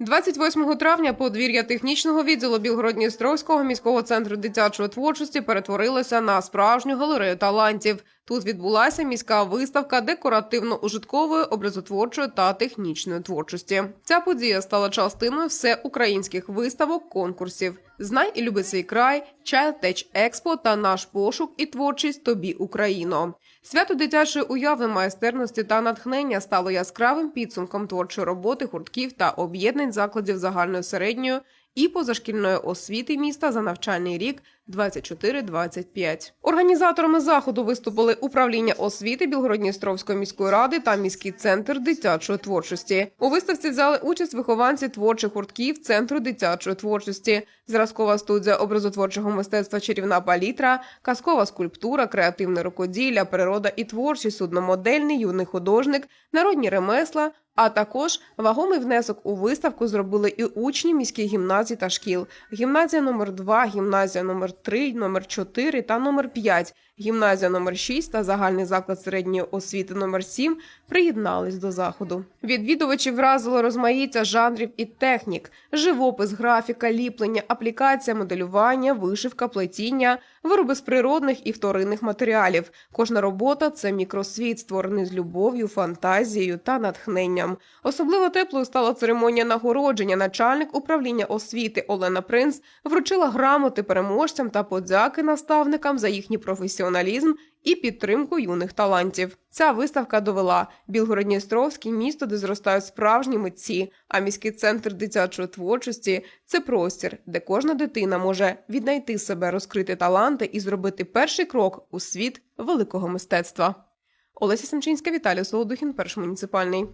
28 травня подвір'я технічного відділу Білгород-Дністровського міського центру дитячої творчості перетворилося на справжню галерею талантів. Тут відбулася міська виставка декоративно-ужиткової, образотворчої та технічної творчості. Ця подія стала частиною всеукраїнських виставок, конкурсів. Знай і люби свій край, Tech Expo та наш пошук і творчість тобі Україно. Свято дитячої уяви, майстерності та натхнення стало яскравим підсумком творчої роботи гуртків та об'єднань закладів загальної середньої і позашкільної освіти міста за навчальний рік 24-25. Організаторами заходу виступили управління освіти Білгородністровської міської ради та міський центр дитячої творчості. У виставці взяли участь вихованці творчих гуртків центру дитячої творчості, зразкова студія образотворчого мистецтва чарівна палітра, казкова скульптура, креативне рукоділля, природа і творчість, судномодельний юний художник, народні ремесла. А також вагомий внесок у виставку зробили і учні міських гімназій та шкіл. Гімназія номер 2 гімназія номер 3 номер 4 та номер 5 гімназія номер 6 та загальний заклад середньої освіти номер 7 приєднались до заходу. Відвідувачів вразило розмаїття жанрів і технік: живопис, графіка, ліплення, аплікація, моделювання, вишивка, плетіння, вироби з природних і вторинних матеріалів. Кожна робота це мікросвіт, створений з любов'ю, фантазією та натхненням. Особливо теплою стала церемонія нагородження. Начальник управління освіти Олена Принц вручила грамоти переможцям та подяки наставникам за їхній професіоналізм і підтримку юних талантів. Ця виставка довела Білгородністровський місто, де зростають справжні митці. А міський центр дитячої творчості це простір, де кожна дитина може віднайти себе, розкрити таланти і зробити перший крок у світ великого мистецтва. Олеся Семчинська, Віталій Солодухін, перший муніципальний.